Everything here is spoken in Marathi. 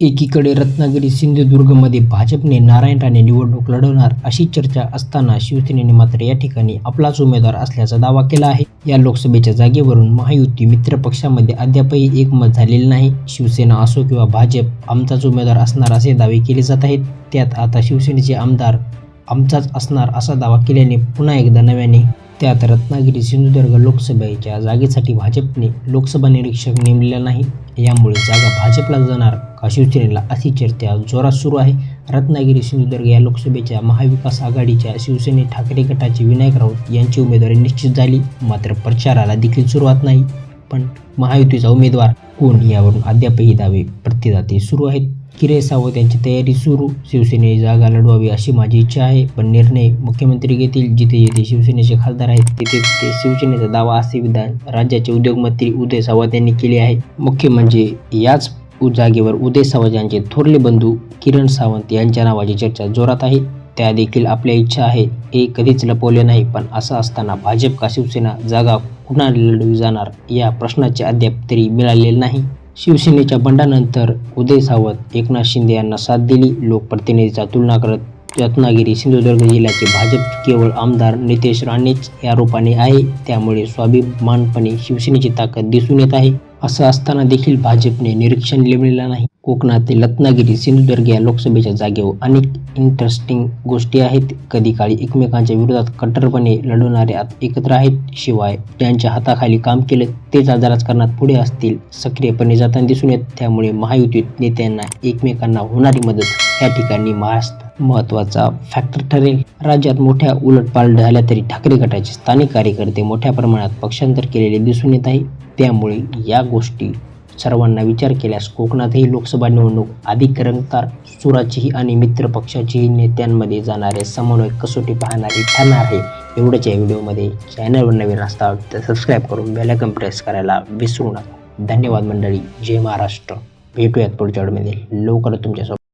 एकीकडे रत्नागिरी सिंधुदुर्गमध्ये भाजपने नारायण राणे निवडणूक लढवणार अशी चर्चा असताना शिवसेनेने मात्र या ठिकाणी आपलाच उमेदवार असल्याचा दावा केला आहे. या लोकसभेच्या जागेवरून महायुती मित्रपक्षामध्ये अद्यापही एकमत झालेले नाही. शिवसेना असो किंवा भाजप आमचाच उमेदवार असणार असे दावे केले जात आहेत. त्यात आता शिवसेनेचे आमदार आमचाच असणार असा दावा केल्याने पुन्हा एकदा नव्याने त्यात रत्नागिरी सिंधुदुर्ग लोकसभेच्या जागेसाठी भाजपने लोकसभा निरीक्षक नेमलेला नाही. यामुळे जागा भाजपला जाणार का शिवसेनेला अशी चर्चा जोरात सुरू आहे. रत्नागिरी सिंधुदुर्ग या लोकसभेच्या महाविकास आघाडीच्या शिवसेने ठाकरे गटाचे विनायक राऊत यांची उमेदवारी निश्चित झाली. मात्र प्रचाराला देखील सुरुवात नाही. पण महायुतीचा उमेदवार कोण यावरून अद्यापही दावे प्रतिदाते सुरू आहेत. किरे सावंत यांची तयारी सुरू. शिवसेने जागा लढवावी अशी माझी इच्छा आहे. पण निर्णय मुख्यमंत्री घेतील जिथे जिथे शिवसेनेचे खासदार आहेत तिथे तिथे शिवसेनेचा दावा असे विधान राज्याचे उद्योगमंत्री उदय सावंत यांनी केले आहे. मुख्य म्हणजे याच जागेवर उदय सावंत यांचे थोरले बंधू किरण सावंत यांच्या नावाची चर्चा जोरात आहे. त्या देखील आपल्या इच्छा आहे. हे कधीच लपवले नाही पण असं असताना भाजप का शिवसेना जागा कुणाला लढवी जाणार या प्रश्नाचे अद्याप तरी मिळालेले नाही. शिवसेनेच्या बंडानंतर उदय सावंत एकनाथ शिंदे यांना साथ दिली. लोकप्रतिनिधीचा तुलना करत रत्नागिरी सिंधुदुर्ग जिल्ह्याचे भाजप केवळ आमदार नितेश राणेच या रूपाने आहे. त्यामुळे स्वाभिमानपणे शिवसेनेची ताकद दिसून येत आहे. असं असताना देखील भाजपने निरीक्षण लिहिलेलं नाही. कोकणातील रत्नागिरी सिंधुदुर्ग या लोकसभेच्या जागेवर अनेक इंटरेस्टिंग गोष्टी आहेत. कधी काळी एकमेकांच्या विरोधात कट्टरपणे लढवणारे एकत्र आहेत. शिवाय ज्यांच्या हाताखाली काम केलं तेच आज राजकारणात पुढे असतील सक्रियपणे जाताना दिसून येत. त्यामुळे महायुतीत नेत्यांना एकमेकांना होणारी मदत या ठिकाणी महाराष्ट्र महत्त्वाचा फॅक्टर ठरेल. राज्यात मोठ्या उलटपालट झाल्या तरी ठाकरे गटाचे स्थानिक कार्यकर्ते मोठ्या प्रमाणात पक्षांतर केलेले दिसून येत आहे. त्यामुळे या गोष्टी सर्वांना विचार केल्यास कोकणातही लोकसभा निवडणूक अधिक रंगतार सुराचीही आणि मित्र पक्षाचीही नेत्यांमध्ये जाणारे समन्वय कसोटी पाहणारी ठरणार आहे. एवढंच या व्हिडिओमध्ये. चॅनलवर नवीन असता तर सबस्क्राईब करून बेलायकन प्रेस करायला विसरू नका. धन्यवाद मंडळी. जय महाराष्ट्र. भेटूयात पुढच्या वेळेमध्ये लवकर तुमच्यासोबत